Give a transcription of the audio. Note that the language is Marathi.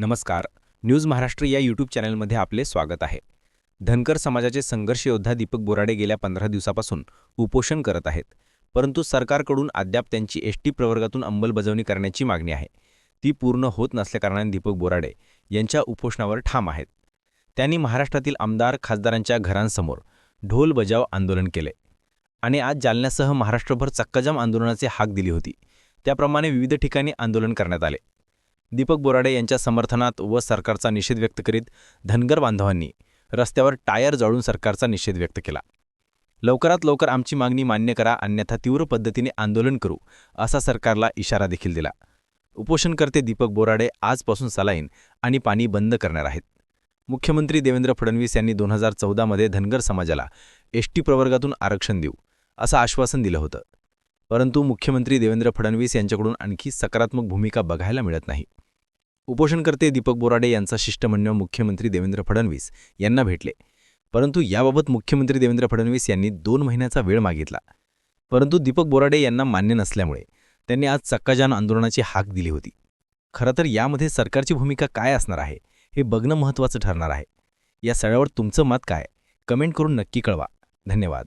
नमस्कार. न्यूज महाराष्ट्र या यूट्यूब चॅनलमध्ये आपले स्वागत आहे. धनकर समाजाचे संघर्ष योद्धा दीपक बोराडे गेल्या पंधरा दिवसापासून उपोषण करत आहेत. परंतु सरकारकडून अद्याप त्यांची एस टी प्रवर्गातून अंमलबजावणी करण्याची मागणी आहे. ती पूर्ण होत नसल्याकारणाने दीपक बोराडे यांच्या उपोषणावर ठाम आहेत. त्यांनी महाराष्ट्रातील आमदार खासदारांच्या घरांसमोर ढोल बजाव आंदोलन केले. आणि आज जालन्यासह महाराष्ट्रभर चक्काजाम आंदोलनाचे हाक दिली होती. त्याप्रमाणे विविध ठिकाणी आंदोलन करण्यात आले. दीपक बोराडे यांच्या समर्थनात व सरकारचा निषेध व्यक्त करीत धनगर बांधवांनी रस्त्यावर टायर जाळून सरकारचा निषेध व्यक्त केला. लवकरात लवकर आमची मागणी मान्य करा अन्यथा तीव्र पद्धतीने आंदोलन करू असा सरकारला इशारा देखील दिला. उपोषणकर्ते दीपक बोराडे आजपासून सलाईन आणि पाणी बंद करणार आहेत. मुख्यमंत्री देवेंद्र फडणवीस यांनी दोन हजार चौदामध्ये धनगर समाजाला एस टी प्रवर्गातून आरक्षण देऊ असं आश्वासन दिलं होतं. परंतु मुख्यमंत्री देवेंद्र फडणवीस यांच्याकडून आणखी सकारात्मक भूमिका बघायला मिळत नाही. उपोषणकर्ते दीपक बोराडे यांचा शिष्टमंडळ मुख्यमंत्री देवेंद्र फडणवीस यांना भेटले. परंतु याबाबत मुख्यमंत्री देवेंद्र फडणवीस यांनी दोन महिन्याचा वेळ मागितला. परंतु दीपक बोराडे यांना मान्य नसल्यामुळे त्यांनी आज चक्काजान आंदोलनाची हाक दिली होती. खरं तर यामध्ये सरकारची भूमिका काय असणार आहे हे बघणं महत्त्वाचं ठरणार आहे. या सगळ्यावर तुमचं मत काय? कमेंट करून नक्की कळवा. धन्यवाद.